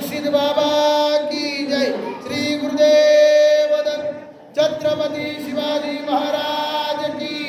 दीक्षित बाबा की जय श्री गुरुदेव छत्रपती शिवाजी महाराज की